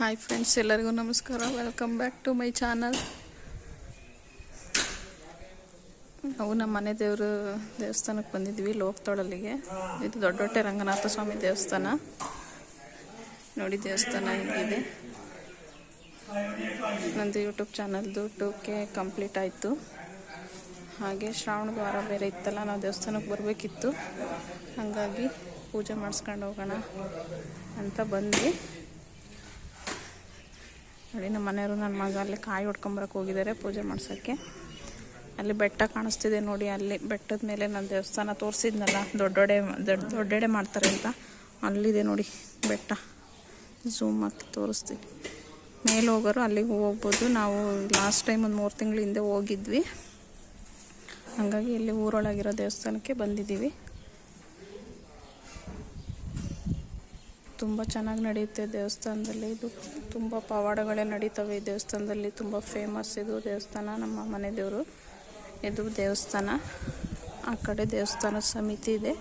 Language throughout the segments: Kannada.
ಹಾಯ್ ಫ್ರೆಂಡ್ಸ್ ಎಲ್ಲರಿಗೂ ನಮಸ್ಕಾರ. Welcome back to my channel ನಾವು ನಮ್ಮ ಮನೆ ದೇವರು ದೇವಸ್ಥಾನಕ್ಕೆ ಬಂದಿದ್ವಿ ಲೋಕತೊಳಲಿಗೆ ಇದು ದೊಡ್ಡ ದೊಡ್ಡ ರಂಗನಾಥ ಸ್ವಾಮಿ ದೇವಸ್ಥಾನ. ನೋಡಿ ದೇವಸ್ಥಾನ ಹೀಗಿದೆ. ನಂದು ಯೂಟ್ಯೂಬ್ ಚಾನಲ್ದು ಟೂ ಕೆ ಕಂಪ್ಲೀಟ್ ಆಯಿತು. ಹಾಗೆ ಶ್ರಾವಣ ವಾರ ಬೇರೆ ಇತ್ತಲ್ಲ, ನಾವು ದೇವಸ್ಥಾನಕ್ಕೆ ಬರಬೇಕಿತ್ತು. ಹಾಗಾಗಿ ಪೂಜೆ ಮಾಡಿಸ್ಕೊಂಡು ಹೋಗೋಣ ಅಂತ ಬಂದ್ವಿ. ನೋಡಿ, ನಮ್ಮ ಮನೆಯವರು ನನ್ನ ಮಗ ಅಲ್ಲಿ ಕಾಯಿ ಹೊಡ್ಕೊಂಬರಕ್ಕೆ ಹೋಗಿದ್ದಾರೆ ಪೂಜೆ ಮಾಡ್ಸೋಕ್ಕೆ ಅಲ್ಲಿ ಬೆಟ್ಟ ಕಾಣಿಸ್ತಿದೆ ನೋಡಿ, ಅಲ್ಲಿ ಬೆಟ್ಟದ ಮೇಲೆ ನಾನು ದೇವಸ್ಥಾನ ತೋರಿಸಿದ್ನಲ್ಲ, ದೊಡ್ಡೊಡೆ, ದೊಡ್ಡ, ದೊಡ್ಡೆಡೆ ಮಾಡ್ತಾರೆ ಅಂತ. ಅಲ್ಲಿದೆ ನೋಡಿ, ಬೆಟ್ಟ. ಝೂಮ್ ಹಾಕಿ ತೋರಿಸ್ತೀನಿ. ಮೇಲೆ ಹೋಗೋರು ಅಲ್ಲಿಗೆ ಹೋಗ್ಬೋದು. ನಾವು ಲಾಸ್ಟ್ ಟೈಮ್ ಒಂದು ಮೂರು ತಿಂಗಳ ಹಿಂದೆ ಹೋಗಿದ್ವಿ. ಹಾಗಾಗಿ ಇಲ್ಲಿ ಊರೊಳಗಿರೋ ದೇವಸ್ಥಾನಕ್ಕೆ ಬಂದಿದ್ದೀವಿ. ತುಂಬ ಚೆನ್ನಾಗಿ ನಡೆಯುತ್ತೆ ದೇವಸ್ಥಾನದಲ್ಲಿ. ಇದು ತುಂಬ ಪವಾಡಗಳೇ ನಡೀತವೆ ಈ ದೇವಸ್ಥಾನದಲ್ಲಿ. ತುಂಬ ಫೇಮಸ್ ಇದು ದೇವಸ್ಥಾನ, ನಮ್ಮ ಮನೆ ದೇವರು. ಇದು ದೇವಸ್ಥಾನ. ಆ ಕಡೆ ದೇವಸ್ಥಾನ ಸಮಿತಿ ಇದೆ.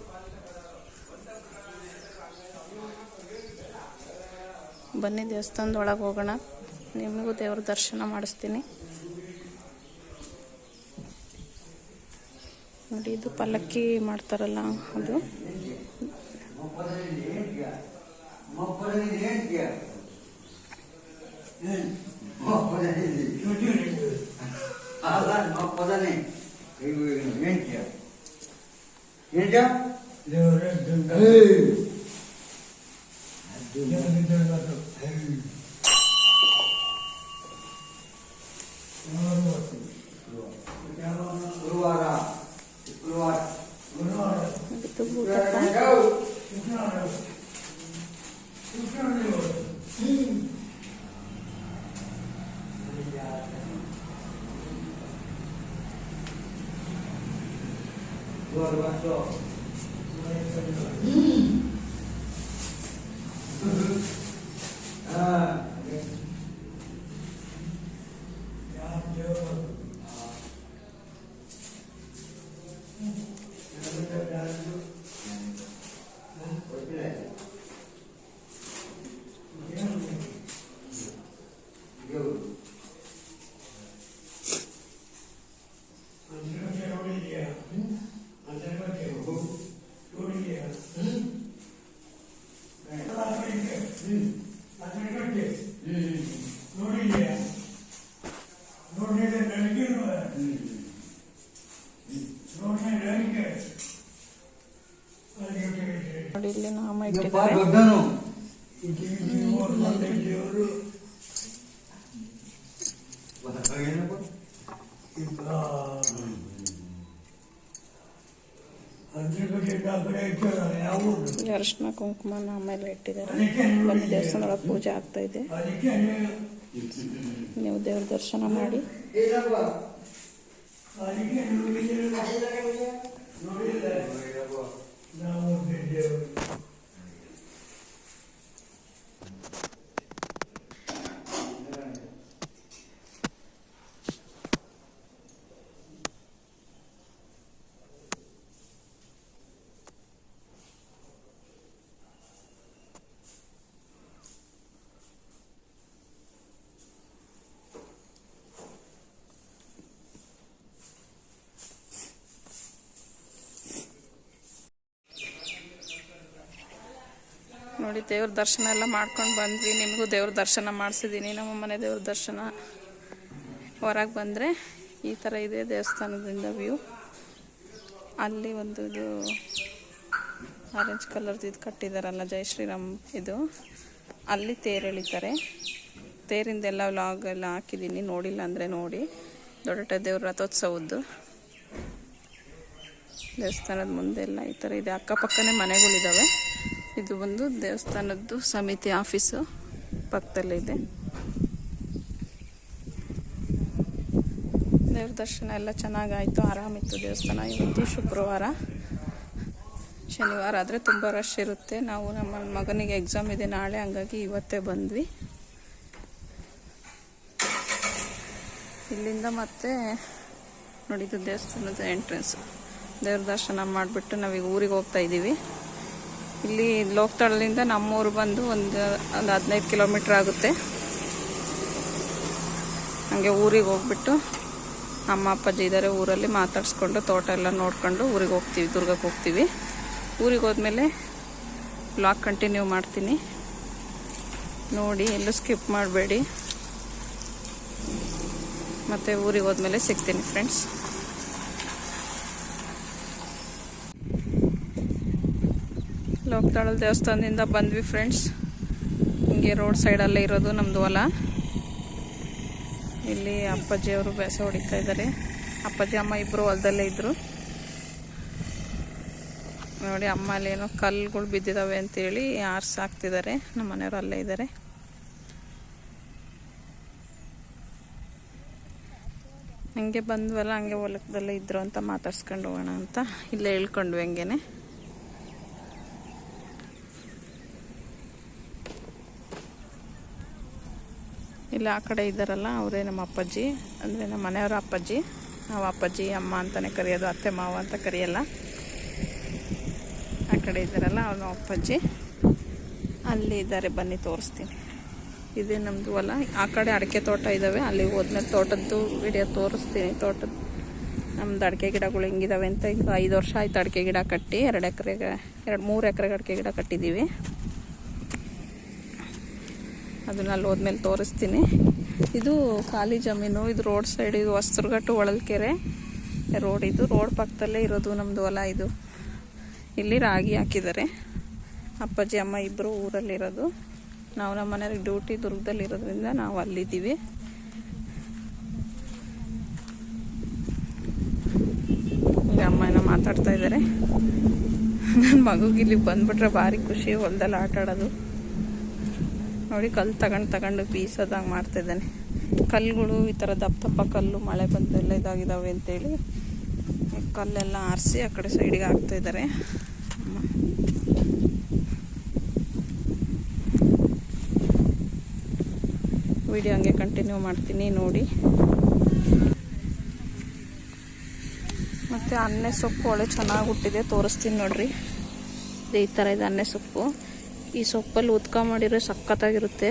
ಬನ್ನಿ ದೇವಸ್ಥಾನದೊಳಗೆ ಹೋಗೋಣ. ನಿಮಗೂ ದೇವ್ರ ದರ್ಶನ ಮಾಡಿಸ್ತೀನಿ. ನೋಡಿ, ಇದು ಪಲ್ಲಕ್ಕಿ ಮಾಡ್ತಾರಲ್ಲ ಅದು. Mahpara değil ya. Mahpara değil. Çocuğun Allah mahpara ne? Ne ya? Ne ya? Ne öğrendim ben. Hey! Ne öğrendim ben. ನೋಡಿ ಇಲ್ಲಿ ನಾಮ ಇಟ್ಟಿದ್ದಾರೆ. ಅರ್ಶನ ಕುಂಕುಮ ನಾಮ ಎಲ್ಲ ಇಟ್ಟಿದ್ದಾರೆ. ಒಂದು ದೇವಸ್ಥಾನ ಒಳಗೆ ಪೂಜೆ ಆಗ್ತಾ ಇದೆ. ನೀವು ದೇವ್ರ ದರ್ಶನ ಮಾಡಿ. ನೋಡಿ now what they do. ದೇವ್ರ ದರ್ಶನ ಎಲ್ಲ ಮಾಡ್ಕೊಂಡು ಬಂದ್ವಿ. ನಿಮಗೂ ದೇವ್ರ ದರ್ಶನ ಮಾಡಿಸಿದ್ದೀನಿ ನಮ್ಮ ಮನೆ ದೇವ್ರ ದರ್ಶನ ಹೊರಗೆ ಬಂದರೆ ಈ ಥರ ಇದೆ ದೇವಸ್ಥಾನದಿಂದ ವ್ಯೂ ಅಲ್ಲಿ ಒಂದು ಇದು ಆರೆಂಜ್ ಕಲರ್ದು ಇದು ಕಟ್ಟಿದಾರಲ್ಲ, ಜೈ ಶ್ರೀರಾಮ್ ಇದು. ಅಲ್ಲಿ ತೇರು ಎಳಿತಾರೆ. ತೇರಿಂದೆಲ್ಲ ವ್ಲಾಗ್ ಎಲ್ಲ ಹಾಕಿದ್ದೀನಿ ನೋಡಿಲ್ಲ ಅಂದರೆ ನೋಡಿ. ದೊಡ್ಡ ದೇವ್ರ ರಥೋತ್ಸವದ್ದು. ದೇವಸ್ಥಾನದ ಮುಂದೆ ಎಲ್ಲ ಈ ಥರ ಇದೆ. ಅಕ್ಕಪಕ್ಕನೇ ಮನೆಗಳಿದ್ದಾವೆ ಇದು ಒಂದು ದೇವಸ್ಥಾನದ್ದು ಸಮಿತಿ ಆಫೀಸು ಪಕ್ಕದಲ್ಲಿದೆ. ದೇವ್ರ ದರ್ಶನ ಎಲ್ಲ ಚೆನ್ನಾಗಾಯಿತು, ಆರಾಮಿತ್ತು ದೇವಸ್ಥಾನ. ಇವತ್ತು ಶುಕ್ರವಾರ. ಶನಿವಾರ ಆದರೆ ತುಂಬ ರಶ್ ಇರುತ್ತೆ. ನಾವು ನಮ್ಮ ಮಗನಿಗೆ ಎಕ್ಸಾಮ್ ಇದೆ ನಾಳೆ, ಹಂಗಾಗಿ ಇವತ್ತೇ ಬಂದ್ವಿ. ಇಲ್ಲಿಂದ ಮತ್ತೆ ನೋಡಿದ್ದು ದೇವಸ್ಥಾನದ ಎಂಟ್ರೆನ್ಸ್ ದೇವ್ರ ದರ್ಶನ ಮಾಡಿಬಿಟ್ಟು ನಾವೀಗ ಊರಿಗೆ ಹೋಗ್ತಾ ಇದ್ದೀವಿ. ಇಲ್ಲಿ ಲೋಕತಾಳದಿಂದ ನಮ್ಮೂರು ಬಂದು ಒಂದು ಒಂದು ಹದಿನೈದು ಕಿಲೋಮೀಟ್ರ್ ಆಗುತ್ತೆ. ಹಂಗೆ ಊರಿಗೆ ಹೋಗ್ಬಿಟ್ಟು ಅಮ್ಮ ಅಪ್ಪಾಜಿ ಇದ್ದಾರೆ ಊರಲ್ಲಿ ಮಾತಾಡಿಸ್ಕೊಂಡು ತೋಟ ಎಲ್ಲ ನೋಡ್ಕೊಂಡು ಊರಿಗೆ ಹೋಗ್ತೀವಿ, ದುರ್ಗಕ್ಕೆ ಹೋಗ್ತೀವಿ. ಊರಿಗೆ ಹೋದ್ಮೇಲೆ ಬ್ಲಾಕ್ ಕಂಟಿನ್ಯೂ ಮಾಡ್ತೀನಿ. ನೋಡಿ, ಎಲ್ಲೂ ಸ್ಕಿಪ್ ಮಾಡಬೇಡಿ. ಮತ್ತು ಊರಿಗೆ ಹೋದ್ಮೇಲೆ ಸಿಗ್ತೀನಿ ಫ್ರೆಂಡ್ಸ್ ಲೋಕತಾಳದ ದೇವಸ್ಥಾನದಿಂದ ಬಂದ್ವಿ ಫ್ರೆಂಡ್ಸ್ ಹಿಂಗೆ ರೋಡ್ ಸೈಡಲ್ಲೇ ಇರೋದು ನಮ್ಮದು ಹೊಲ. ಇಲ್ಲಿ ಅಪ್ಪಾಜಿ ಅವರು ಬೇಸ ಹೊಡಿತಾ ಇದ್ದಾರೆ ಅಪ್ಪಾಜಿ, ಅಮ್ಮ ಇಬ್ಬರು ಹೊಲದಲ್ಲೇ ಇದ್ದರು ನೋಡಿ, ಅಮ್ಮ ಅಲ್ಲಿ ಏನೋ ಕಲ್ಲುಗಳು ಬಿದ್ದಿದ್ದಾವೆ ಅಂತೇಳಿ ಯಾರು ಹಾಕ್ತಿದ್ದಾರೆ ನಮ್ಮ ಮನೆಯವರು ಅಲ್ಲೇ ಇದ್ದಾರೆ ಹಂಗೆ ಬಂದ್ವಲ್ಲ, ಹಂಗೆ ಹೊಲಕ್ದಲ್ಲೇ ಇದ್ರು ಅಂತ ಮಾತಾಡ್ಸ್ಕೊಂಡು ಹೋಗೋಣ ಅಂತ. ಇಲ್ಲೇ ಹೇಳ್ಕೊಂಡ್ವಿ ಹಂಗೇನೆ. ಇಲ್ಲ, ಆ ಕಡೆ ಇದ್ದಾರಲ್ಲ, ಅವರೇ ನಮ್ಮ ಅಪ್ಪಾಜಿ, ಅಂದರೆ ನಮ್ಮ ಮನೆಯವರ ಅಪ್ಪಾಜಿ. ನಾವು ಅಪ್ಪಾಜಿ, ಅಮ್ಮ ಅಂತಲೇ ಕರೆಯೋದು, ಅತ್ತೆ, ಮಾವ ಅಂತ ಕರೆಯಲ್ಲ. ಆ ಕಡೆ ಇದ್ದಾರಲ್ಲ, ಅವ್ರು ನಮ್ಮ ಅಪ್ಪಾಜಿ. ಅಲ್ಲಿ ಇದ್ದಾರೆ, ಬನ್ನಿ ತೋರಿಸ್ತೀನಿ. ಇದೇ ನಮ್ಮದು ಹೊಲ. ಆ ಕಡೆ ಅಡಿಕೆ ತೋಟ ಇದ್ದಾವೆ ಅಲ್ಲಿ ಹೋದ್ಮೇಲೆ ತೋಟದ್ದು ವಿಡಿಯೋ ತೋರಿಸ್ತೀನಿ. ತೋಟದ ನಮ್ದು ಅಡಿಕೆ ಗಿಡಗಳು ಹೆಂಗಿದಾವೆ ಅಂತ ಈಗ ಐದು ವರ್ಷ ಆಯ್ತು ಅಡಿಕೆ ಗಿಡ ಕಟ್ಟಿ, ಎರಡು ಎಕರೆಗೆ, ಎರಡು, ಮೂರು ಎಕರೆಗೆ ಅಡಿಕೆ ಗಿಡ ಕಟ್ಟಿದ್ದೀವಿ. ಅದನ್ನ ಅಲ್ಲಿ ಹೋದ್ಮೇಲೆ ತೋರಿಸ್ತೀನಿ. ಇದು ಖಾಲಿ ಜಮೀನು, ಇದು ರೋಡ್ ಸೈಡ್ ಇದು ವಸ್ತ್ರಘಟ್ಟು ಒಳಲ್ಕೆರೆ ರೋಡ್. ಇದು ರೋಡ್ ಪಕ್ಕದಲ್ಲೇ ಇರೋದು ನಮ್ಮದು ಹೊಲ ಇದು. ಇಲ್ಲಿ ರಾಗಿ ಹಾಕಿದ್ದಾರೆ. ಅಪ್ಪಾಜಿ, ಅಮ್ಮ ಇಬ್ಬರು ಊರಲ್ಲಿರೋದು. ನಾವು ನಮ್ಮ ಮನೆಯವ್ರಿಗೆ ಡ್ಯೂಟಿ ದುರ್ಗದಲ್ಲಿ ಇರೋದ್ರಿಂದ ನಾವು ಅಲ್ಲಿದ್ದೀವಿ. ಈಗ ಅಮ್ಮ ಏನೋ ಮಾತಾಡ್ತಾ ಇದ್ದಾರೆ. ನನ್ನ ಮಗುಗೆ ಇಲ್ಲಿ ಬಂದ್ಬಿಟ್ರೆ ಭಾರಿ ಖುಷಿ ಹೊಲದಲ್ಲಿ ಆಟ ಆಡೋದು ನೋಡಿ, ಕಲ್ಲು ತಗೊಂಡು ತಗೊಂಡು ಬೀಸೋದಂಗೆ ಮಾಡ್ತಿದ್ದಾನೆ ಕಲ್ಲುಗಳು ಈ ಥರ ದಪ್ಪ ದಪ್ಪ ಕಲ್ಲು, ಮಳೆ ಬಂದೆಲ್ಲ ಇದಾಗಿದ್ದಾವೆ ಅಂತೇಳಿ ಕಲ್ಲೆಲ್ಲ ಆರಿಸಿ ಆ ಕಡೆ ಸೈಡಿಗೆ ಹಾಕ್ತಾ ಇದ್ದಾರೆ. ವಿಡಿಯೋ ಹಂಗೆ ಕಂಟಿನ್ಯೂ ಮಾಡ್ತೀನಿ, ನೋಡಿ. ಮತ್ತು ಅನ್ನೆ ಸೊಪ್ಪು ಒಳ್ಳೆ ಚೆನ್ನಾಗಿ ಹುಟ್ಟಿದೆ, ತೋರಿಸ್ತೀನಿ ನೋಡ್ರಿ. ಈ ಥರ ಇದೆ ಅನ್ನೆ ಸೊಪ್ಪು. ಈ ಸೊಪ್ಪಲ್ಲಿ ಉದ್ಕ ಮಾಡಿರೋ ಸಖತ್ತಾಗಿರುತ್ತೆ.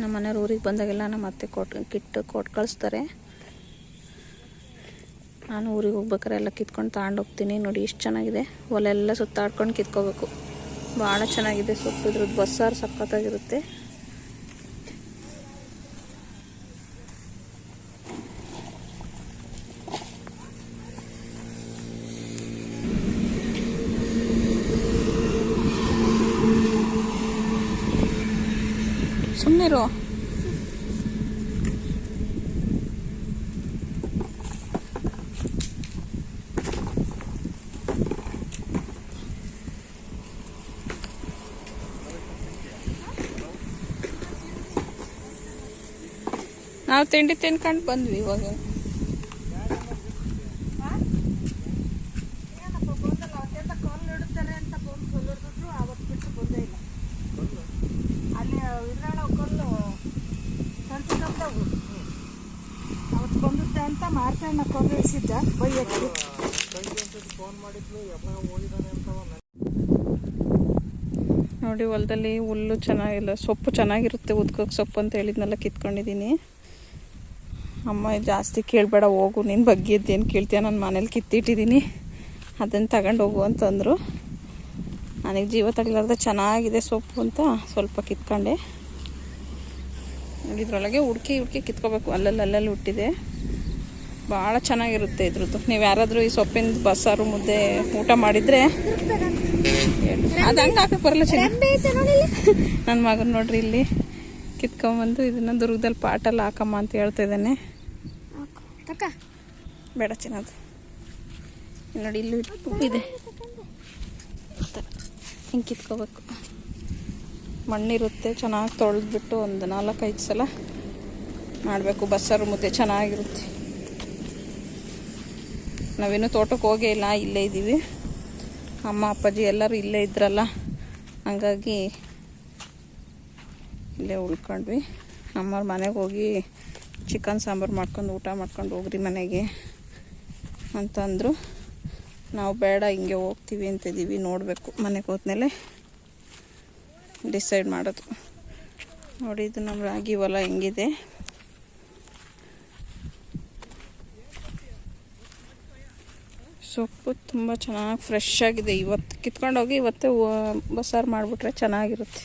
ನಮ್ಮ ಮನೆಯವ್ರ ಊರಿಗೆ ಬಂದಾಗೆಲ್ಲ ನಮ್ಮ ಅತ್ತೆ ಕೊಟ್, ಕಿಟ್ಟು ಕೊಟ್ಟು ಕಳಿಸ್ತಾರೆ. ನಾನು ಊರಿಗೆ ಹೋಗ್ಬೇಕಾರೆ ಎಲ್ಲ ಕಿತ್ಕೊಂಡು ತಗೊಂಡು ಹೋಗ್ತೀನಿ. ನೋಡಿ, ಇಷ್ಟು ಚೆನ್ನಾಗಿದೆ. ಒಲೆಲ್ಲ ಸುತ್ತಾಡ್ಕೊಂಡು ಕಿತ್ಕೋಬೇಕು. ಭಾಳ ಚೆನ್ನಾಗಿದೆ ಸೊಪ್ಪು. ಇದ್ರದ್ದು ಬಸ್ಸಾರು ಸಖತ್ತಾಗಿರುತ್ತೆ ಸುಮ್ಮನಿರು ನಾವು ತಿಂಡಿ ತಿನ್ಕೊಂಡು ಬಂದ್ವಿ ಇವಾಗ. ಅಂತ ಬೈಯಕ್ಕೆ ನೋಡಿ ಹೊಲದಲ್ಲಿ ಹುಲ್ಲು ಚೆನ್ನಾಗಿಲ್ಲ, ಸೊಪ್ಪು ಚೆನ್ನಾಗಿರುತ್ತೆ, ಉದ್ಕೋಕ್ ಸೊಪ್ಪು ಅಂತ ಹೇಳಿದ್ನೆಲ್ಲ, ಕಿತ್ಕೊಂಡಿದ್ದೀನಿ. ಅಮ್ಮ, ಜಾಸ್ತಿ ಕೇಳಬೇಡ, ಹೋಗು. ನಿನ್ನ ಬಗ್ಗೆ ಇದ್ದೇನು ಕೇಳ್ತೀಯ? ನಾನು ಮನೇಲಿ ಕಿತ್ತಿಟ್ಟಿದ್ದೀನಿ ಅದನ್ನು ತಗೊಂಡು ಹೋಗು ಅಂತಂದರು ನನಗೆ ಜೀವ ತಡಿಲಾರ್ದ ಚೆನ್ನಾಗಿದೆ ಸೊಪ್ಪು ಅಂತ ಸ್ವಲ್ಪ ಕಿತ್ಕೊಂಡೆ. ಇದರೊಳಗೆ ಇದ್ರೊಳಗೆ ಹುಡ್ಕಿ ಹುಡ್ಕಿ ಕಿತ್ಕೋಬೇಕು. ಅಲ್ಲಲ್ಲಿ ಅಲ್ಲಲ್ಲಿ ಹುಟ್ಟಿದೆ. ಭಾಳ ಚೆನ್ನಾಗಿರುತ್ತೆ ಇದ್ರದ್ದು. ನೀವು ಯಾರಾದರೂ ಈ ಸೊಪ್ಪಿನ ಬಸ್ಸಾರು ಮುದ್ದೆ ಊಟ ಮಾಡಿದರೆ ಅದು ಹಂಗೆ ಹಾಕಕ್ಕೆ ಬರಲ್ಲ ಚೆನ್ನಾಗಿ ನನ್ನ ಮಗನ ನೋಡ್ರಿ ಇಲ್ಲಿ ಕಿತ್ಕೊಂಬಂದು ಇದನ್ನು ದುರ್ಗದಲ್ಲಿ ಪಾಟಲ್ಲಿ ಹಾಕಮ್ಮ ಅಂತ ಹೇಳ್ತಾ ಇದ್ದಾನೆ. ತಕ್ಕ ಬೇಡ ಚೆನ್ನಾಗಿ ನೋಡಿ, ಇಲ್ಲಿ ಇದೆ. ಹಿಂಗೆ ಕಿತ್ಕೋಬೇಕು. ಮಣ್ಣಿರುತ್ತೆ, ಚೆನ್ನಾಗಿ ತೊಳೆದ್ಬಿಟ್ಟು ಒಂದು ನಾಲ್ಕೈದು ಸಲ ಮಾಡಬೇಕು. ಬಸ್ಸಾರು ಮುದ್ದೆ ಚೆನ್ನಾಗಿರುತ್ತೆ. ನಾವೇನು ತೋಟಕ್ಕೆ ಹೋಗೇ ಇಲ್ಲ, ಇಲ್ಲೇ ಇದ್ದೀವಿ. ಅಮ್ಮ, ಅಪ್ಪಾಜಿ ಎಲ್ಲರೂ ಇಲ್ಲೇ ಇದ್ರಲ್ಲ, ಹಂಗಾಗಿ ಇಲ್ಲೇ ಉಳ್ಕೊಂಡ್ವಿ. ಅಮ್ಮವ್ರ ಮನೆಗೆ ಹೋಗಿ ಚಿಕನ್ ಸಾಂಬಾರು ಮಾಡ್ಕೊಂಡು ಊಟ ಮಾಡ್ಕೊಂಡು ಹೋಗ್ರಿ ಮನೆಗೆ ಅಂತಂದರು. ನಾವು ಬೇಡ, ಹಿಂಗೆ ಹೋಗ್ತೀವಿ ಅಂತಿದ್ದೀವಿ ನೋಡಬೇಕು. ಮನೆಗೆ ಹೋದ್ಮೇಲೆ ಡಿಸೈಡ್ ಮಾಡೋದು. ನೋಡಿ, ಇದು ನಮ್ಮ ರಾಗಿ ಹೊಲ ಹೆಂಗಿದೆ. ಸೊಪ್ಪು ತುಂಬ ಚೆನ್ನಾಗಿ ಫ್ರೆಶ್ ಆಗಿದೆ. ಇವತ್ತು ಕಿತ್ಕೊಂಡೋಗಿ ಇವತ್ತೇ ಬಸಾರು ಮಾಡಿಬಿಟ್ರೆ ಚೆನ್ನಾಗಿರುತ್ತೆ.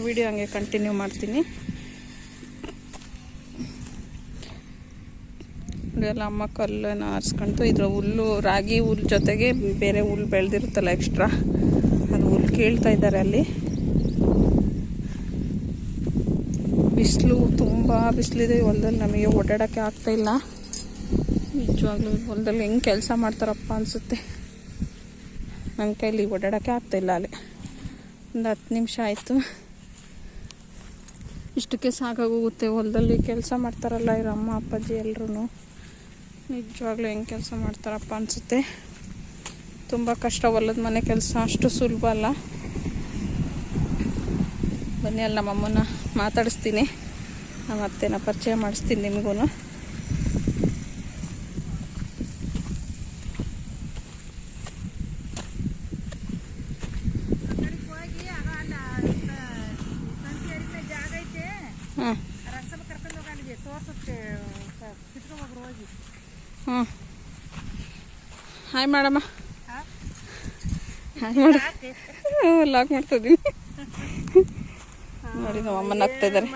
ವಿಡಿಯೋ ಹಂಗೆ ಕಂಟಿನ್ಯೂ ಮಾಡ್ತೀನಿ. ಎಲ್ಲ ಅಮ್ಮ ಕಲ್ಲನ್ನು ಆರಿಸ್ಕೊಂತು ಇದರ ಹುಲ್ಲು, ರಾಗಿ ಹುಲ್ಲು ಜೊತೆಗೆ ಬೇರೆ ಹುಲ್ಲು ಬೆಳೆದಿರುತ್ತಲ್ಲ ಎಕ್ಸ್ಟ್ರಾ ಅದು ಹುಲ್ಲು ಕೇಳ್ತಾ ಇದ್ದಾರೆ ಅಲ್ಲಿ. ಬಿಸಿಲು ತುಂಬ ಬಿಸಿಲಿದೆ ಹೊಲದಲ್ಲಿ ನಮಗೆ ಓಡಾಡೋಕ್ಕೆ ಆಗ್ತಾ ಇಲ್ಲ. ನಿಜವಾಗ್ಲೂ ಹೊಲದಲ್ಲಿ ಹೆಂಗೆ ಕೆಲಸ ಮಾಡ್ತಾರಪ್ಪ ಅನಿಸುತ್ತೆ. ನನ್ನ ಕೈಲಿ ಓಡಾಡೋಕ್ಕೆ ಆಗ್ತಾ ಇಲ್ಲ ಅಲ್ಲಿ. ಒಂದು ಹತ್ತು ನಿಮಿಷ ಆಯಿತು. ಇಷ್ಟಕ್ಕೆ ಸಾಕಾಗೋಗುತ್ತೆ. ಹೊಲದಲ್ಲಿ ಕೆಲಸ ಮಾಡ್ತಾರಲ್ಲ ಇವ್ರ ಅಮ್ಮ, ಅಪ್ಪಾಜಿ ಎಲ್ಲರೂ ನಿಜವಾಗ್ಲೂ ಹೆಂಗೆ ಕೆಲಸ ಮಾಡ್ತಾರಪ್ಪ ಅನಿಸುತ್ತೆ. ತುಂಬ ಕಷ್ಟ. ಹೊಲದ ಮನೆ ಕೆಲಸ ಅಷ್ಟು ಸುಲಭ ಅಲ್ಲ. ಬನ್ನಿ ಅಲ್ಲಿ ನಮ್ಮಮ್ಮನ ಮಾತಾಡಿಸ್ತೀನಿ. ನಮ್ಮ ಅತ್ತೆನ ಪರಿಚಯ ಮಾಡಿಸ್ತೀನಿ ನಿಮಗೂ ಹೋಗಿ ಆಗ ಅಲ್ಲ ಸಂತೆ ಅರಿಮೆ ಜಾಗ ಐತೆ ಹಾಂ ರಕ್ಷಮ ಕರ್ಕೊಂಡು ಹೋಗಿ ಅಲ್ಲಿಗೆ ತೋರ್ಸುತ್ತೆ ಕಿತ್ಕೊಂಡ್ರು ಹೋಗಿ ಹ್ಞೂ ಹಾಯ್ ಮಾಡಮ್ಮ? ಹಾಯ್ ಮಾಡ. ಲಾಕ್ ಮಾಡ್ತಿದ್ದೀನಿ ನೋಡಿ ನಮ್ಮ ಅಮ್ಮನ ಆಗ್ತಾ ಇದ್ದಾರೆ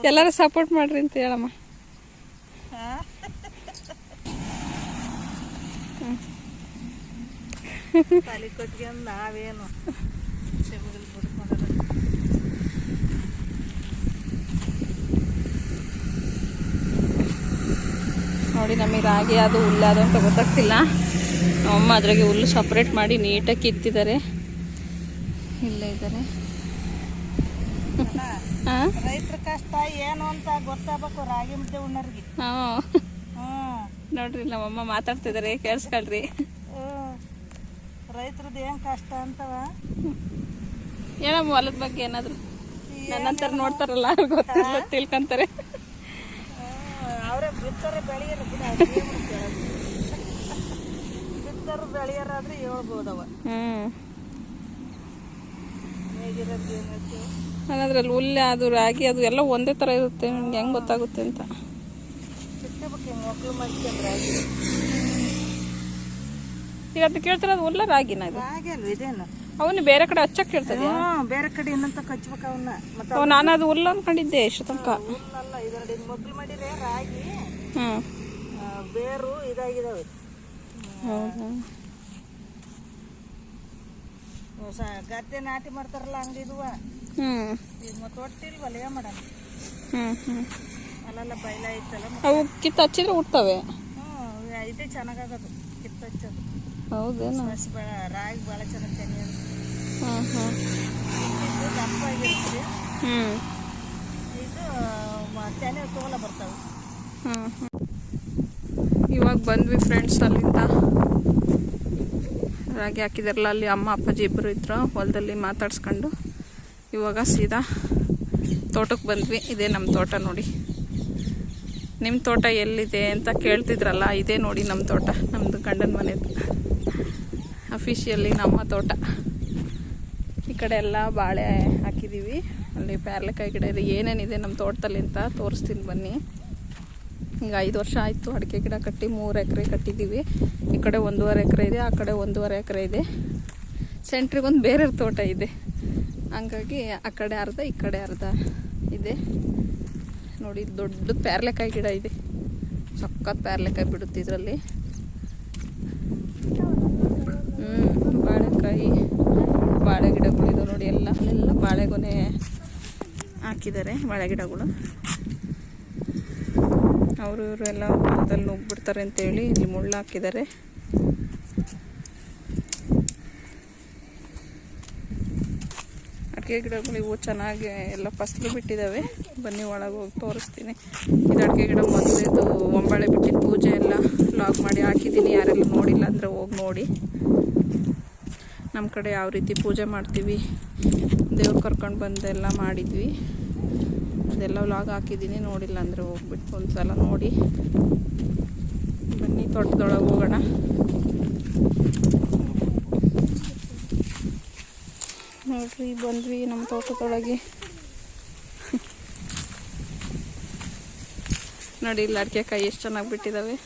ಎಲ್ಲರೂ ಸಪೋರ್ಟ್ ಮಾಡ್ರಿ ಅಂತ ಹೇಳಮ್ಮ. ನಾವೇನು? ನೋಡಿ ನಮಗೆ ರಾಗಿ ಅದು ಹುಲ್ಲು ಅದು ಅಂತ ಗೊತ್ತಾಗ್ತಿಲ್ಲ. ನಮ್ಮಮ್ಮ ಅದ್ರಾಗೆ ಹುಲ್ಲು ಸಪ್ರೇಟ್ ಮಾಡಿ ನೀಟಾಗಿ ಕಿತ್ತಿದ್ದಾರೆ. ಇಲ್ಲೇ ಇದ್ದಾರೆ. ರೈತರ ಕಷ್ಟ ಏನು ಅಂತ ಗೊತ್ತಾಗಬೇಕು ರಾಗಿ ಮುದ್ದೆ ಉಣ್ಣೋರಿಗೆ. ನೋಡ್ರಿ ನಮ್ಮಮ್ಮ ಮಾತಾಡ್ತಿದ್ದಾರೆ. ಕೇಳಿಸ್ಕೊಳ್ರಿ. ರೈತರದ್ದು ಏನು ಕಷ್ಟ ಅಂತವ? ಹೇಳಮ್ಮ ಹೊಲದ ಬಗ್ಗೆ ಏನಾದ್ರು? ನನ್ನಂತರ ನೋಡ್ತಾರಲ್ಲ ಗೊತ್ತಿಲ್ಲ ತಿಳ್ಕೊಂತಾರೆ. ಬಿತ್ತಾರೆ ಬೆಳೆಯರು ಬಿತ್ತರು ಬೆಳೆಯರಾದ್ರೆ ಹೇಳ್ಬೋದವ. ಅದ್ರಲ್ಲಿ ಹುಲ್ಲು ಅದು ರಾಗಿ ಅದು ಎಲ್ಲ ಒಂದೇ ಥರ ಇರುತ್ತೆ. ನಿಮ್ಗೆ ಹೆಂಗೆ ಗೊತ್ತಾಗುತ್ತೆ ಅಂತ. ಈಗ ಅದು ಕೇಳ್ತಿರೋದು ಹುಲ್ಲ ರಾಗಿನ ಇದು? ಅವನು ಬೇರೆ ಕಡೆ ಹಚ್ಚ ಕೇಳ್ತದೆ ಬೇರೆ ಕಡೆ ಇನ್ನಂತ ಕಚ್ಬೇಕು ಅವನ್ನ. ನಾನು ಅದು ಹುಲ್ಲು ಅನ್ಕೊಂಡಿದ್ದೆ ಎಷ್ಟು ತನಕ ರಾಗಿ. ಬೇರು ಇದಾಗಿದಾವೆ. ಗದ್ದೆ ನಾಟಿ ಮಾಡ್ತಾರಲ್ಲ ಹಂಗಿದುವ ಈಗ ಮತ್ತೆ ಒಟ್ಟಿಲ್ವಲ್ಲ ಏನು ಮಾಡೋಣ ಅಲ್ಲೆಲ್ಲ ಬೈಲ ಐತಲ್ಲ ಅವು ಕಿತ್ತು ಹಚ್ಚಿದ್ರೆ ಹುಡ್ತವೆ ಹ್ಞೂ ಇದೇ ಚೆನ್ನಾಗಾಗದು ಕಿತ್ತು ಹಚ್ಚೋದು. ಹೌದೇನು? ರಾಗಿ ಭಾಳ ಚೆನ್ನಾಗಿ ತೆನೆಯೋದು ಇದು ದಪ್ಪ ಆಗಿರುತ್ತೆ. ಹ್ಞೂ ಇದು ತೆನೆ ತೋಲ ಬರ್ತಾವೆ. ಇವಾಗ ಬಂದ್ವಿ ಫ್ರೆಂಡ್ಸ್ ಅಲ್ಲಿಂದ. ರಾಗಿ ಹಾಕಿದಾರಲ್ಲ, ಅಲ್ಲಿ ಅಮ್ಮ, ಅಪ್ಪಾಜಿ ಇಬ್ಬರು ಇದ್ರು, ಹೊಲದಲ್ಲಿ ಮಾತಾಡ್ಸ್ಕೊಂಡು. ಇವಾಗ ಸೀದಾ ತೋಟಕ್ಕೆ ಬಂದ್ವಿ. ಇದೇ ನಮ್ಮ ತೋಟ ನೋಡಿ. ನಿಮ್ಮ ತೋಟ ಎಲ್ಲಿದೆ ಅಂತ ಕೇಳ್ತಿದ್ರಲ್ಲ, ಇದೇ ನೋಡಿ ನಮ್ಮ ತೋಟ ನಮ್ಮದು ಗಂಡನ ಮನೆದು ಅಫಿಷಿಯಲಿ ನಮ್ಮ ತೋಟ. ಈ ಕಡೆ ಎಲ್ಲ ಬಾಳೆ ಹಾಕಿದ್ದೀವಿ ಅಲ್ಲಿ ಪ್ಯಾರ್ಲೆಕಾಯಿ ಗಿಡ ಇದೆ. ಏನೇನಿದೆ ನಮ್ಮ ತೋಟದಲ್ಲಿ ಅಂತ ತೋರಿಸ್ತೀನಿ ಬನ್ನಿ. ಈಗ ಐದು ವರ್ಷ ಆಯಿತು ಅಡಿಕೆ ಗಿಡ ಕಟ್ಟಿ ಮೂರು ಎಕರೆ ಕಟ್ಟಿದ್ದೀವಿ ಈ ಕಡೆ ಒಂದೂವರೆ ಎಕರೆ ಇದೆ, ಆ ಕಡೆ ಒಂದೂವರೆ ಎಕರೆ ಇದೆ. ಸೆಂಟ್ರಿಗೆ ಒಂದು ಬೇರೆ ತೋಟ ಇದೆ. ಹಂಗಾಗಿ ಆ ಕಡೆ ಅರ್ಧ, ಈ ಕಡೆ ಅರ್ಧ ಇದೆ. ನೋಡಿ ದೊಡ್ಡ ಪ್ಯಾರ್ಲೆಕಾಯಿ ಗಿಡ ಇದೆ. ಸಖತ್ ಪ್ಯಾರ್ಲೆಕಾಯಿ ಬಿಡುತ್ತೆ ಇದರಲ್ಲಿ. ಹ್ಞೂ ಬಾಳೆಕಾಯಿ, ಬಾಳೆ ಗಿಡಗಳಿದಾವೆ ನೋಡಿ, ಎಲ್ಲ ಎಲ್ಲ ಬಾಳೆಗೊನೆ ಹಾಕಿದ್ದಾರೆ, ಬಾಳೆ ಗಿಡಗಳು. ಅವರು ಇವರು ಎಲ್ಲ ಹೊಲದಲ್ಲಿ ನುಗ್ಬಿಡ್ತಾರೆ ಅಂತೇಳಿ ಇಲ್ಲಿ ಮುಳ್ಳು ಹಾಕಿದ್ದಾರೆ. ಅಡಿಕೆ ಗಿಡಗಳು ಇವು ಚೆನ್ನಾಗಿ ಎಲ್ಲ ಫಸಲು ಬಿಟ್ಟಿದ್ದಾವೆ. ಬನ್ನಿ, ಒಳಗೆ ಹೋಗಿ ತೋರಿಸ್ತೀನಿ. ಇದು ಅಡಿಕೆ ಗಿಡ ಮೊದಲೇದು ಒಂಬಳೆ ಬಿಟ್ಟಿದ್ದು ಪೂಜೆ ಎಲ್ಲ ಲಾಗ್ ಮಾಡಿ ಹಾಕಿದ್ದೀನಿ. ಯಾರೆಲ್ಲ ನೋಡಿಲ್ಲ ಅಂದರೆ ಹೋಗಿ ನೋಡಿ. ನಮ್ಮ ಕಡೆ ಯಾವ ರೀತಿ ಪೂಜೆ ಮಾಡ್ತೀವಿ, ದೇವ್ರು ಕರ್ಕೊಂಡು ಬಂದೆಲ್ಲ ಮಾಡಿದ್ವಿ. ಅದೆಲ್ಲ ವ್ಲಾಗ್ ಹಾಕಿದ್ದೀನಿ, ನೋಡಿಲ್ಲ ಅಂದರೆ ಹೋಗ್ಬಿಟ್ಟು ಒಂದು ಸಲ ನೋಡಿ. ಬನ್ನಿ ತೋಟದೊಳಗೆ ಹೋಗೋಣ. ನೋಡ್ರಿ, ಬಂದ್ವಿ ನಮ್ಮ ತೋಟದೊಳಗೆ. ನೋಡಿ, ಇಲ್ಲಿ ಅಡಿಕೆ ಎಷ್ಟು ಚೆನ್ನಾಗಿ ಬಿಟ್ಟಿದ್ದಾವೆ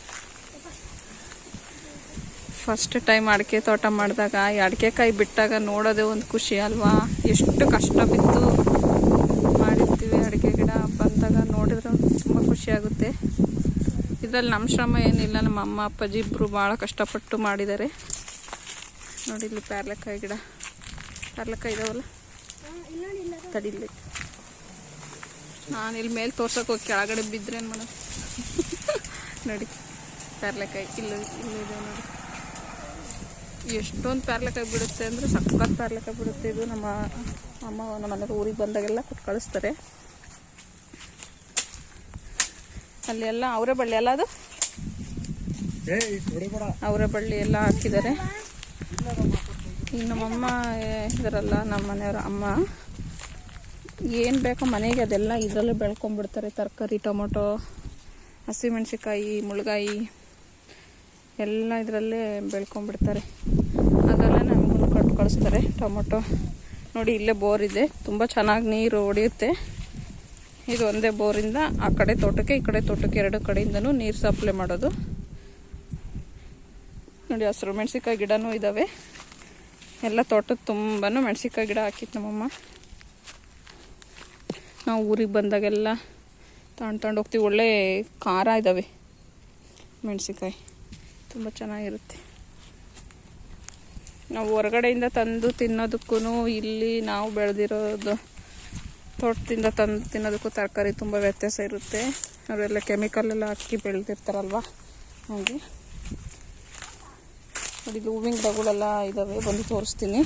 ಫಸ್ಟ್ ಟೈಮ್ ಅಡಿಕೆ ತೋಟ ಮಾಡಿದಾಗ, ಈ ಅಡಿಕೆ ಕಾಯಿ ಬಿಟ್ಟಾಗ ನೋಡೋದೇ ಒಂದು ಖುಷಿ ಅಲ್ವಾ? ಎಷ್ಟು ಕಷ್ಟ ಬಿತ್ತು ಮಾಡಿರ್ತೀವಿ ಅಡಿಕೆ ಗಿಡ ಬಂದಾಗ ನೋಡಿದ್ರೆ ತುಂಬ ಖುಷಿ ಆಗುತ್ತೆ ಇದರಲ್ಲಿ ನಮ್ಮ ಶ್ರಮ ಏನಿಲ್ಲ, ನಮ್ಮ ಅಮ್ಮ, ಅಪ್ಪಾಜಿ ಇಬ್ಬರು ಭಾಳ ಕಷ್ಟಪಟ್ಟು ಮಾಡಿದ್ದಾರೆ. ನೋಡಿ ಇಲ್ಲಿ ಪ್ಯಾರ್ಲೆಕಾಯಿ ಗಿಡ. ಪ್ಯಾರ್ಲೆಕಾಯಿ ಇದಾವಲ್ಲ? ತಡಿಲಿ. ನಾನು ಇಲ್ಲಿ ಮೇಲೆ ತೋರ್ಸಕ್ಕೆ ಹೋಗಿ ಕೆಳಗಡೆ ಬಿದ್ದರೆ ಏನು ನೋಡಿ, ಪ್ಯಾರ್ಲೆಕಾಯಿ ಇಲ್ಲ ಇಲ್ಲಿದೆ ನೋಡಿ. ಎಷ್ಟೊಂದು ಪ್ಯಾರ್ಲೆಕಾಯಿ ಬಿಡುತ್ತೆ ಅಂದರೆ ಸಖತ್ ಪ್ಯಾರ್ಲೆಕಾಯಿ ಬಿಡುತ್ತೆ. ಇದು ನಮ್ಮ ಅಮ್ಮ, ನಮ್ಮ ಮನೆಗೆ ಊರಿಗೆ ಬಂದಾಗೆಲ್ಲ ಕೊಟ್ಟು ಕಳಿಸ್ತಾರೆ. ಅಲ್ಲಿ ಎಲ್ಲ ಅವರೇ ಬಳ್ಳಿ ಅಲ್ಲ ಅದು? ಅವರ ಬಳ್ಳಿ ಎಲ್ಲ ಹಾಕಿದ್ದಾರೆ. ಈಗ ನಮ್ಮಮ್ಮ ಇದರಲ್ಲ ನಮ್ಮ ಮನೆಯವರ ಅಮ್ಮ. ಏನು ಬೇಕೋ ಮನೆಗೆ ಅದೆಲ್ಲ ಇದರಲ್ಲೇ ಬೆಳ್ಕೊಂಡ್ಬಿಡ್ತಾರೆ. ತರಕಾರಿ ಟೊಮೊಟೊ ಹಸಿಮೆಣ್ಸಿಕಾಯಿ ಮುಳ್ಗಾಯಿ ಎಲ್ಲ ಇದರಲ್ಲೇ ಬೆಳ್ಕೊಂಡ್ಬಿಡ್ತಾರೆ. ಅದೆಲ್ಲ ನಮಗೂ ಕೊಟ್ಟು ಕಳಿಸ್ತಾರೆ ಟೊಮೊಟೊ. ನೋಡಿ ಇಲ್ಲೇ ಬೋರ್ ಇದೆ. ತುಂಬ ಚೆನ್ನಾಗಿ ನೀರು ಹೊಡೆಯುತ್ತೆ. ಇದು ಒಂದೇ ಬೋರಿಂದ ಆ ಕಡೆ ತೋಟಕ್ಕೆ, ಈ ಕಡೆ ತೋಟಕ್ಕೆ ಎರಡು ಕಡೆಯಿಂದನೂ ನೀರು ಸಪ್ಲೈ ಮಾಡೋದು. ನೋಡಿ, ಹಸಿರು ಮೆಣಸಿಕಾಯಿ ಗಿಡನೂ ಇದ್ದಾವೆ ಎಲ್ಲ ತೋಟದ ತುಂಬಾ ಮೆಣಸಿಕಾಯಿ ಗಿಡ ಹಾಕಿತ್ತು ನಮ್ಮಮ್ಮ. ನಾವು ಊರಿಗೆ ಬಂದಾಗೆಲ್ಲ ತಗೊಂಡು ತಗೊಂಡು ಹೋಗ್ತೀವಿ. ಒಳ್ಳೆ ಖಾರ ಇದ್ದಾವೆ ಮೆಣಸಿಕಾಯಿ ತುಂಬ ಚೆನ್ನಾಗಿರುತ್ತೆ. ನಾವು ಹೊರಗಡೆಯಿಂದ ತಂದು ತಿನ್ನೋದಕ್ಕೂ ಇಲ್ಲಿ ನಾವು ಬೆಳೆದಿರೋದು ತೋಟದಿಂದ ತಂದು ತಿನ್ನೋದಕ್ಕೂ ತರಕಾರಿ ತುಂಬ ವ್ಯತ್ಯಾಸ ಇರುತ್ತೆ. ಅವರೆಲ್ಲ ಕೆಮಿಕಲ್ ಎಲ್ಲ ಹಾಕಿ ಬೆಳೆದಿರ್ತಾರಲ್ವ? ಹಾಗೆ. ನೋಡಿ ಹೂವಿನ ಗಿಡಗಳೆಲ್ಲ ಇದ್ದಾವೆ ಬಂದು ತೋರಿಸ್ತೀನಿ.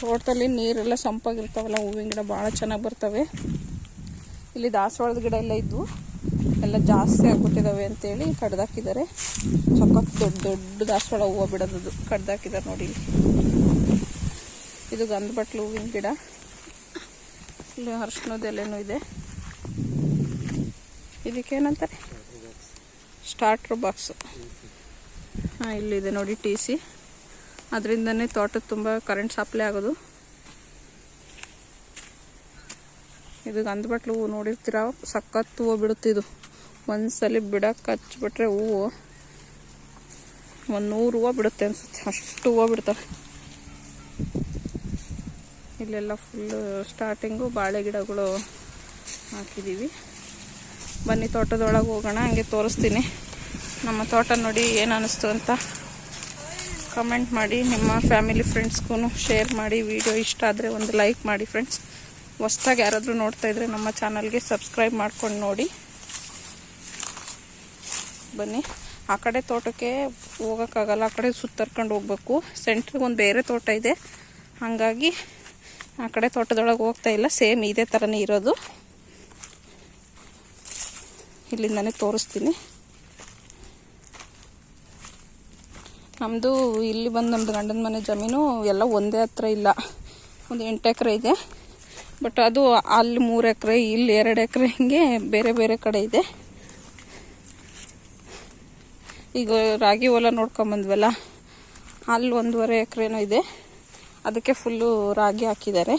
ತೋಟದಲ್ಲಿ ನೀರೆಲ್ಲ ಸಂಪಾಗಿರ್ತಾವಲ್ಲ, ಹೂವಿನ ಗಿಡ ಭಾಳ ಚೆನ್ನಾಗಿ ಬರ್ತವೆ. ಇಲ್ಲಿ ದಾಸವಾಳದ ಗಿಡ ಎಲ್ಲ ಇದ್ವು ಎಲ್ಲ ಜಾಸ್ತಿ ಆಗ್ಬಿಟ್ಟಿದ್ದಾವೆ ಅಂತೇಳಿ ಕಡ್ದಾಕಿದ್ದಾರೆ. ಸಖತ್ ದೊಡ್ಡ ದೊಡ್ಡ ದಾಸವಾಳ ಹೂವು ಬಿಡೋದು, ಕಡ್ದಾಕಿದ್ದಾರೆ ನೋಡಿ ಇದು ಗಂಧ ಬಟ್ಲು ಹೂವಿನ ಗಿಡ. ಇಲ್ಲಿ ಅರ್ಶಿನದ ಎಲೆನೂ ಇದೆ. ಇದಕ್ಕೇನಂತಾರೆ? ಸ್ಟಾರ್ಟರ್ ಬಾಕ್ಸು ಹಾಂ ಇಲ್ಲಿದೆ ನೋಡಿ ಟಿ ಸಿ ಅದರಿಂದನೇ ತೋಟದ ತುಂಬ ಕರೆಂಟ್ ಸಪ್ಲೈ ಆಗೋದು. ಇದು ಗಂಧಬಟ್ಲು ಹೂವು ನೋಡಿರ್ತೀರ? ಸಖತ್ ಹೂವು ಬಿಡುತ್ತಿದ್ದು ಒಂದ್ಸಲಿ ಬಿಡಕ್ಕೆ ಹಚ್ಬಿಟ್ರೆ ಹೂವು ಒಂದು ನೂರು ಹೂವು ಬಿಡುತ್ತೆ ಅನ್ಸುತ್ತೆ. ಅಷ್ಟು ಹೂವು ಬಿಡ್ತವೆ. ಇಲ್ಲೆಲ್ಲ ಫುಲ್ಲು ಸ್ಟಾರ್ಟಿಂಗು ಬಾಳೆ ಗಿಡಗಳು ಹಾಕಿದ್ದೀವಿ ಬನ್ನಿ ತೋಟದೊಳಗೆ ಹೋಗೋಣ, ಹಂಗೆ ತೋರಿಸ್ತೀನಿ. ನಮ್ಮ ತೋಟ ನೋಡಿ ಏನು ಅನ್ನಿಸ್ತು ಅಂತ ಕಮೆಂಟ್ ಮಾಡಿ, ನಿಮ್ಮ ಫ್ಯಾಮಿಲಿ ಫ್ರೆಂಡ್ಸ್ಗೂ ಶೇರ್ ಮಾಡಿ ವಿಡಿಯೋ ಇಷ್ಟ ಆದರೆ ಒಂದು ಲೈಕ್ ಮಾಡಿ ಫ್ರೆಂಡ್ಸ್ ಹೊಸ್ದಾಗಿ ಯಾರಾದರೂ ನೋಡ್ತಾ ಇದ್ರೆ ನಮ್ಮ ಚಾನಲ್ಗೆ ಸಬ್ಸ್ಕ್ರೈಬ್ ಮಾಡ್ಕೊಂಡು ನೋಡಿ. ಬನ್ನಿ, ಆ ಕಡೆ ತೋಟಕ್ಕೆ ಹೋಗೋಕ್ಕಾಗಲ್ಲ, ಆ ಕಡೆ ಸುತ್ತರ್ಕೊಂಡು ಹೋಗ್ಬೇಕು. ಸೆಂಟ್ರಿಗೆ ಒಂದು ಬೇರೆ ತೋಟ ಇದೆ. ಹಾಗಾಗಿ ಆ ಕಡೆ ತೋಟದೊಳಗೆ ಹೋಗ್ತಾ ಇಲ್ಲ. ಸೇಮ್ ಇದೇ ಥರನೇ ಇರೋದು. ಇಲ್ಲಿಂದನೇ ತೋರಿಸ್ತೀನಿ. ನಮ್ಮದು ಇಲ್ಲಿ ಬಂದು ನಮ್ಮದು ಗಂಡನ ಮನೆ ಜಮೀನು ಎಲ್ಲ ಒಂದೇ ಹತ್ರ ಇಲ್ಲ. ಒಂದು ಎಂಟು ಎಕರೆ ಇದೆ. ಬಟ್ ಅದು ಅಲ್ಲಿ ಮೂರು ಎಕರೆ, ಇಲ್ಲಿ ಎರಡು ಎಕರೆ ಹಿಂಗೆ ಬೇರೆ ಬೇರೆ ಕಡೆ ಇದೆ. ಈಗ ರಾಗಿ ಹೊಲ ನೋಡ್ಕೊಂಬಂದ್ವಲ್ಲ ಅಲ್ಲಿ ಒಂದೂವರೆ ಎಕರೆನೂ ಇದೆ. ಅದಕ್ಕೆ ಫುಲ್ಲು ರಾಗಿ ಹಾಕಿದ್ದಾರೆ.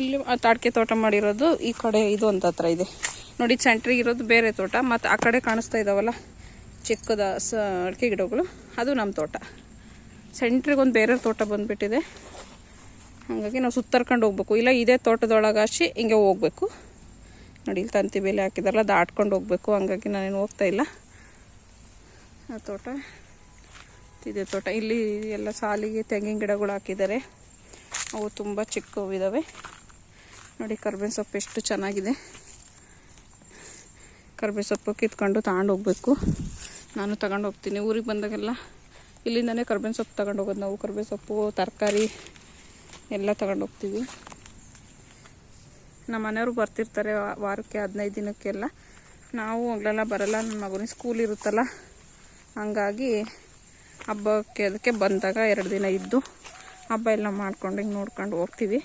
ಇಲ್ಲಿ ತಾಡಿಕೆ ತೋಟ ಮಾಡಿರೋದು ಈ ಕಡೆ ಇದು ಒಂದು ಹತ್ರ ಇದೆ. ನೋಡಿ ಸೆಂಟ್ರಿಗೆ ಇರೋದು ಬೇರೆ ತೋಟ. ಮತ್ತು ಆ ಕಡೆ ಕಾಣಿಸ್ತಾ ಇದ್ದಾವಲ್ಲ ಚಿಕ್ಕದ ಸ, ಅಡಿಕೆ ಗಿಡಗಳು. ಅದು ನಮ್ಮ ತೋಟ. ಸೆಂಟ್ರಿಗೆ ಒಂದು ಬೇರೆ ತೋಟ ಬಂದುಬಿಟ್ಟಿದೆ. ಹಾಗಾಗಿ ನಾವು ಸುತ್ತರ್ಕೊಂಡು ಹೋಗ್ಬೇಕು. ಇಲ್ಲ, ಇದೇ ತೋಟದೊಳಗೆ ಹಾಸಿ ಹಿಂಗೆ ಹೋಗ್ಬೇಕು. ನೋಡಿ, ಇಲ್ಲಿ ತಂತಿ ಬೇಲೆ ಹಾಕಿದಾರಲ್ಲ ದಾಟ್ಕೊಂಡು ಹೋಗ್ಬೇಕು. ಹಂಗಾಗಿ ನಾನೇನು ಹೋಗ್ತಾ ಇಲ್ಲ. ಆ ತೋಟ. ಇದೇ ತೋಟ. ಇಲ್ಲಿ ಎಲ್ಲ ಸಾಲಿಗೆ ತೆಂಗಿನ ಗಿಡಗಳು ಹಾಕಿದ್ದಾರೆ. ಅವು ತುಂಬ ಚಿಕ್ಕವು ಇದ್ದಾವೆ ನೋಡಿ, ಕರ್ಬೇವಿನ ಸೊಪ್ಪು ಎಷ್ಟು ಚೆನ್ನಾಗಿದೆ. ಕರ್ಬೇವು ಸೊಪ್ಪು ಕಿತ್ಕೊಂಡು ತಗೊಂಡು ಹೋಗ್ಬೇಕು. ನಾನು ತಗೊಂಡು ಹೋಗ್ತೀನಿ. ಊರಿಗೆ ಬಂದಾಗೆಲ್ಲ ಇಲ್ಲಿಂದನೇ ಕರ್ಬೇವಿನ ಸೊಪ್ಪು ತಗೊಂಡು ಹೋಗೋದು. ನಾವು ಕರ್ಬೇವು ಸೊಪ್ಪು, ತರಕಾರಿ ಎಲ್ಲ ತಗೊಂಡು ಹೋಗ್ತೀವಿ. ನಮ್ಮ ಮನೆಯವರು ಬರ್ತಿರ್ತಾರೆ ವಾರಕ್ಕೆ ಹದಿನೈದು ದಿನಕ್ಕೆಲ್ಲ. ನಾವು ಹೋಗ್ಲೆಲ್ಲ ಬರಲ್ಲ. ನನ್ನ ಮಗನಿಗೆ ಸ್ಕೂಲ್ ಇರುತ್ತಲ್ಲ. ಹಂಗಾಗಿ ಹಬ್ಬಕ್ಕೆ ಅದಕ್ಕೆ ಬಂದಾಗ ಎರಡು ದಿನ ಇದ್ದು ಹಬ್ಬ ಎಲ್ಲ ಮಾಡ್ಕೊಂಡು ಹಿಂಗೆ ನೋಡ್ಕೊಂಡು ಹೋಗ್ತೀವಿ.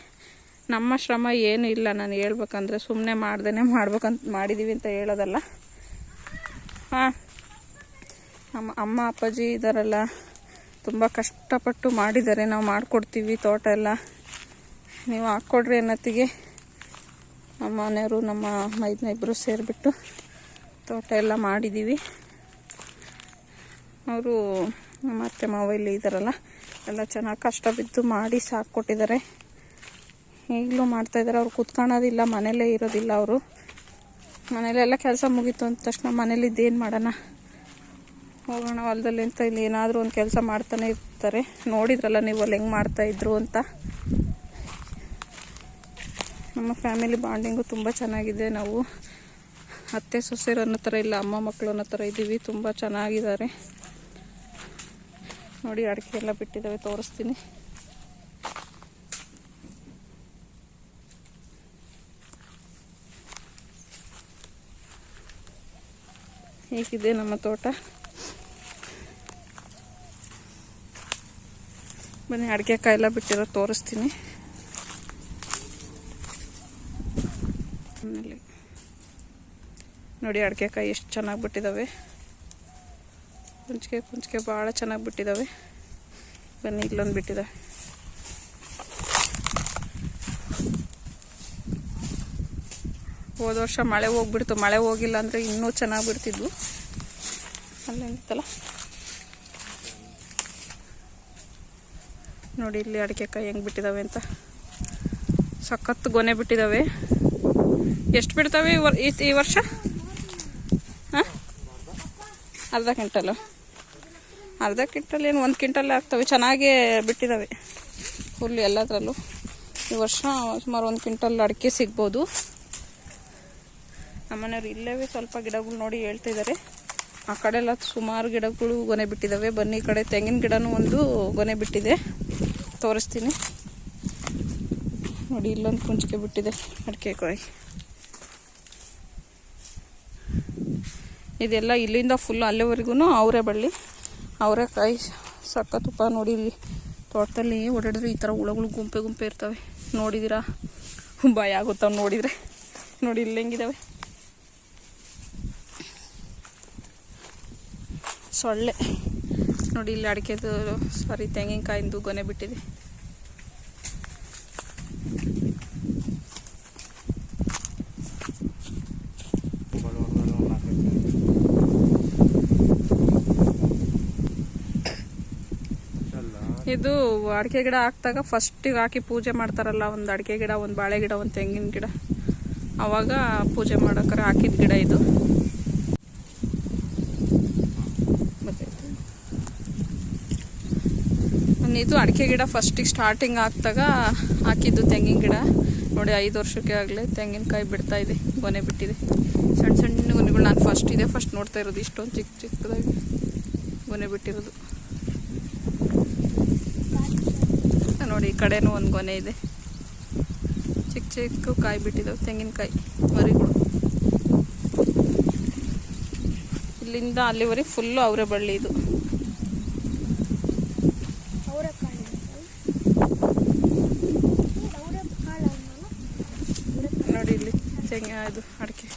ನಮ್ಮ ಶ್ರಮ ಏನೂ ಇಲ್ಲ, ನಾನು ಹೇಳ್ಬೇಕಂದ್ರೆ ಸುಮ್ಮನೆ ಮಾಡ್ದೇ ಮಾಡ್ಬೇಕಂತ ಮಾಡಿದ್ದೀವಿ ಅಂತ ಹೇಳೋದಲ್ಲ. ಹಾಂ, ನಮ್ಮ ಅಮ್ಮ, ಅಪ್ಪಾಜಿ ಇದ್ದಾರಲ್ಲ ತುಂಬ ಕಷ್ಟಪಟ್ಟು ಮಾಡಿದ್ದಾರೆ. ನಾವು ಮಾಡಿಕೊಡ್ತೀವಿ ತೋಟ ಎಲ್ಲ. ನೀವು ಹಾಕ್ಕೊಡ್ರಿ ಅನ್ನತ್ತಿಗೆ ನಮ್ಮ ಮನೆಯವರು, ನಮ್ಮ ಮೈದನ ಇಬ್ಬರು ಸೇರಿಬಿಟ್ಟು ತೋಟ ಎಲ್ಲ ಮಾಡಿದ್ದೀವಿ ಅವರು ನಮ್ಮ ಅತ್ತೆ ಮಾವ ಇಲ್ಲಿ ಇದ್ದಾರಲ್ಲ ಎಲ್ಲ ಚೆನ್ನಾಗಿ ಕಷ್ಟ ಬಿದ್ದು ಮಾಡಿ ಸಾಕೊಟ್ಟಿದ್ದಾರೆ ಈಗಲೂ ಮಾಡ್ತಾಯಿದ್ದಾರೆ ಅವ್ರು ಕೂತ್ಕೊಳ್ಳೋದಿಲ್ಲ, ಮನೇಲೇ ಇರೋದಿಲ್ಲ ಅವರು. ಮನೇಲೆಲ್ಲ ಕೆಲಸ ಮುಗೀತು ಅಂದ ತಕ್ಷಣ ಮನೇಲಿ ಏನು ಮಾಡೋಣ? ಹೋಗೋಣ ಹೊಲದಲ್ಲಿ ಅಂತ ಇಲ್ಲಿ ಏನಾದರೂ ಒಂದು ಕೆಲಸ ಮಾಡ್ತಾನೆ ಇರ್ತಾರೆ. ನೋಡಿದ್ರಲ್ಲ ನೀವು ಅಲ್ಲಿ ಹೆಂಗೆ ಮಾಡ್ತಾಯಿದ್ರು ಅಂತ. ನಮ್ಮ ಫ್ಯಾಮಿಲಿ ಬಾಂಡಿಂಗು ತುಂಬ ಚೆನ್ನಾಗಿದೆ. ನಾವು ಅತ್ತೆ ಸೊಸೆರು ಅನ್ನೋ ಥರ ಇಲ್ಲ, ಅಮ್ಮ ಮಕ್ಕಳು ಅನ್ನೋ ಥರ ಇದ್ದೀವಿ. ತುಂಬ ಚೆನ್ನಾಗಿದ್ದಾರೆ. ನೋಡಿ ಅಡಿಕೆ ಎಲ್ಲ ಬಿಟ್ಟಿದ್ದಾವೆ, ತೋರಿಸ್ತೀನಿ. ಹೇಗಿದೆ ನಮ್ಮ ತೋಟ? ಬನ್ನಿ ಅಡಿಕೆ ಕಾಯೆಲ್ಲ ಬಿಟ್ಟಿರೋ ತೋರಿಸ್ತೀನಿ. ನೋಡಿ ಅಡಿಕೆ ಕಾಯಿ ಎಷ್ಟು ಚೆನ್ನಾಗಿ ಬಿಟ್ಟಿದ್ದಾವೆ. ಕುಂಚಿಗೆ ಕುಂಚಿಗೆ ಭಾಳ ಚೆನ್ನಾಗಿ ಬಿಟ್ಟಿದ್ದಾವೆ ಬನ್ನಿ, ಇಲ್ಲೊಂದು ಬಿಟ್ಟಿದ್ದಾವೆ ಹೋದ ವರ್ಷ ಮಳೆ ಹೋಗ್ಬಿಡ್ತು. ಮಳೆ ಹೋಗಿಲ್ಲ ಅಂದರೆ ಇನ್ನೂ ಚೆನ್ನಾಗಿ ಬಿಡ್ತಿದ್ವು. ಅಲ್ಲೇನಿತ್ತಲ್ಲ? ನೋಡಿ, ಇಲ್ಲಿ ಅಡಿಕೆ ಕಾಯಿ ಹೆಂಗೆ ಬಿಟ್ಟಿದ್ದಾವೆ ಅಂತ. ಸಖತ್ತು ಗೊನೆ ಬಿಟ್ಟಿದ್ದಾವೆ ಎಷ್ಟು ಬಿಡ್ತಾವೆ ಈ ವರ್- ಈ- ಈ ವರ್ಷ? ಹಾಂ? ಅರ್ಧ ಕ್ವಿಂಟಲು. ಅರ್ಧ ಕ್ವಿಂಟಲ್ ಏನು ಒಂದು ಕ್ವಿಂಟಲ್ ಆಗ್ತವೆ, ಚೆನ್ನಾಗೇ ಬಿಟ್ಟಿದ್ದಾವೆ ಫುಲ್ ಎಲ್ಲದರಲ್ಲೂ. ಈ ವರ್ಷ ಸುಮಾರು ಒಂದು ಕ್ವಿಂಟಲ್ ಅಡಿಕೆ ಸಿಗ್ಬೋದು. ನಮ್ಮನೆಯವ್ರು ಇಲ್ಲವೇ ಸ್ವಲ್ಪ ಗಿಡಗಳು ನೋಡಿ ಹೇಳ್ತಿದ್ದಾರೆ ಆ ಕಡೆ ಎಲ್ಲ ಸುಮಾರು ಗಿಡಗಳು ಗೊನೆ ಬಿಟ್ಟಿದ್ದಾವೆ ಬನ್ನಿ ಈ ಕಡೆ ತೆಂಗಿನ ಗಿಡನೂ ಒಂದು ಗೊನೆ ಬಿಟ್ಟಿದೆ. ತೋರಿಸ್ತೀನಿ. ನೋಡಿ, ಇಲ್ಲೊಂದು ಕುಂಚಿಕೆ ಬಿಟ್ಟಿದೆ ಅಡಿಕೆ ಕಾಯಿ ಇದೆಲ್ಲ ಇಲ್ಲಿಂದ ಫುಲ್ ಅಲ್ಲಿವರೆಗೂ ಅವರೇ ಬಳ್ಳಿ. ಅವರೆಕಾಯಿ ಸಕ್ಕ ತುಪ್ಪ ನೋಡಿ ಇಲ್ಲಿ ತೋಟದಲ್ಲಿ ಓಡಾಡಿದ್ರೆ ಈ ಥರ ಹುಳಗಳು ಗುಂಪೆ ಗುಂಪೆ ಇರ್ತವೆ. ನೋಡಿದ್ದೀರಾ? ಭಯ ಆಗುತ್ತವೆ ನೋಡಿದರೆ. ನೋಡಿ, ಇಲ್ಲಿ ಹೆಂಗಿದ್ದಾವೆ ಸೊಳ್ಳೆ. ನೋಡಿ, ಇಲ್ಲಿ ಅಡಿಕೆದು, ಸಾರಿ, ತೆಂಗಿನಕಾಯಿಂದು ಗೊನೆ ಬಿಟ್ಟಿದೆ. ಇದು ಅಡಿಕೆ ಗಿಡ ಹಾಕಿದಾಗ ಫಸ್ಟಿಗೆ ಹಾಕಿ ಪೂಜೆ ಮಾಡ್ತಾರಲ್ಲ, ಒಂದು ಅಡಿಕೆ ಗಿಡ, ಒಂದು ಬಾಳೆ ಗಿಡ, ಒಂದು ತೆಂಗಿನ ಗಿಡ. ಆವಾಗ ಪೂಜೆ ಮಾಡೋಕ್ರೆ ಹಾಕಿದ ಗಿಡ ಇದು. ಇದು ಅಡಿಕೆ ಗಿಡ ಫಸ್ಟಿಗೆ ಸ್ಟಾರ್ಟಿಂಗ್ ಹಾಕಿದಾಗ ಹಾಕಿದ್ದು ತೆಂಗಿನ ಗಿಡ. ನೋಡಿ, ಐದು ವರ್ಷಕ್ಕೆ ಆಗಲೇ ತೆಂಗಿನಕಾಯಿ ಬಿಡ್ತಾ ಇದೆ, ಗೊನೆ ಬಿಟ್ಟಿದೆ. ಸಣ್ಣ ಸಣ್ಣ ಗೊನೆಗಳು ನಾನು ಫಸ್ಟ್ ಇದೆ ಫಸ್ಟ್ ನೋಡ್ತಾ ಇರೋದು ಇಷ್ಟೊಂದು ಚಿಕ್ಕ ಚಿಕ್ಕದಾಗಿ ಗೊನೆ ಬಿಟ್ಟಿರೋದು. ನೋಡಿ, ಈ ಕಡೆನೂ ಒಂದು ಗೊನೆ ಇದೆ. ಚಿಕ್ಕ ಚಿಕ್ಕ ಕಾಯಿ ಬಿಟ್ಟಿದ್ದಾವೆ ತೆಂಗಿನಕಾಯಿ ಮರಿಗಳು ಇಲ್ಲಿಂದ ಅಲ್ಲಿವರೆಗೆ ಫುಲ್ಲು ಅವರೇ ಬಳ್ಳಿ ಇದು. ನೋಡಿ ಇಲ್ಲಿ ತೆಂಗ ಇದು ಅಡಿಕೆ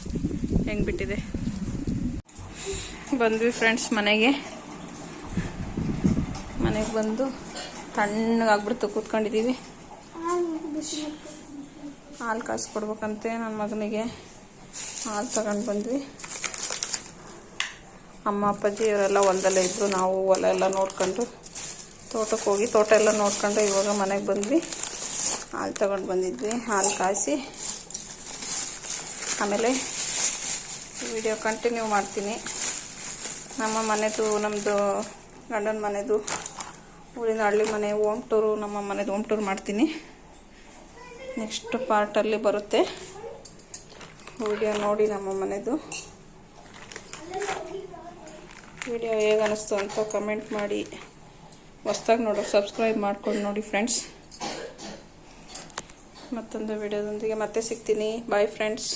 ಹೆಂಗೆ ಬಿಟ್ಟಿದೆ. ಬಂದ್ವಿ ಫ್ರೆಂಡ್ಸ್ ಮನೆಗೆ. ಮನೆಗೆ ಬಂದು ತಣ್ಣಗಾಗ್ಬಿಡ್ತು ಕೂತ್ಕೊಂಡಿದ್ದೀವಿ ಹಾಲು ಕಾಯಿಸ್ಕೊಡ್ಬೇಕಂತೆ ನನ್ನ ಮಗನಿಗೆ. ಹಾಲು ತಗೊಂಡು ಬಂದ್ವಿ. ಅಮ್ಮ ಅಪ್ಪಾಜಿ ಇವರೆಲ್ಲ ಹೊಲದಲ್ಲೇ ಇದ್ದರು ನಾವು ಹೊಲ ಎಲ್ಲ ನೋಡ್ಕೊಂಡು ತೋಟಕ್ಕೆ ಹೋಗಿ ತೋಟ ಎಲ್ಲ ನೋಡ್ಕೊಂಡು ಇವಾಗ ಮನೆಗೆ ಬಂದ್ವಿ. ಹಾಲು ತಗೊಂಡು ಬಂದಿದ್ವಿ. ಹಾಲು ಕಾಯಿಸಿ ಆಮೇಲೆ ವಿಡಿಯೋ ಕಂಟಿನ್ಯೂ ಮಾಡ್ತೀನಿ. ನಮ್ಮ ಮನೆದು ನಮ್ಮದು ಗಂಡನ ಮನೆದು ಊರಿನ ಹಳ್ಳಿ ಮನೆ ಓಮ್ ಟೂರು, ನಮ್ಮ ಮನೇದು ಓಮ್ ಟೂರ್ ಮಾಡ್ತೀನಿ. ನೆಕ್ಸ್ಟ್ ಪಾರ್ಟಲ್ಲಿ ಬರುತ್ತೆ. ವಿಡಿಯೋ ನೋಡಿ ನಮ್ಮ ಮನೆದು. ವಿಡಿಯೋ ಹೇಗೆ ಅನ್ನಿಸ್ತು ಅಂತ ಕಮೆಂಟ್ ಮಾಡಿ. ಹೊಸ್ದಾಗಿ ನೋಡೋ ಸಬ್ಸ್ಕ್ರೈಬ್ ಮಾಡ್ಕೊಂಡು ನೋಡಿ ಫ್ರೆಂಡ್ಸ್ ಮತ್ತೊಂದು ವಿಡಿಯೋದೊಂದಿಗೆ ಮತ್ತೆ ಸಿಗ್ತೀನಿ. Bye friends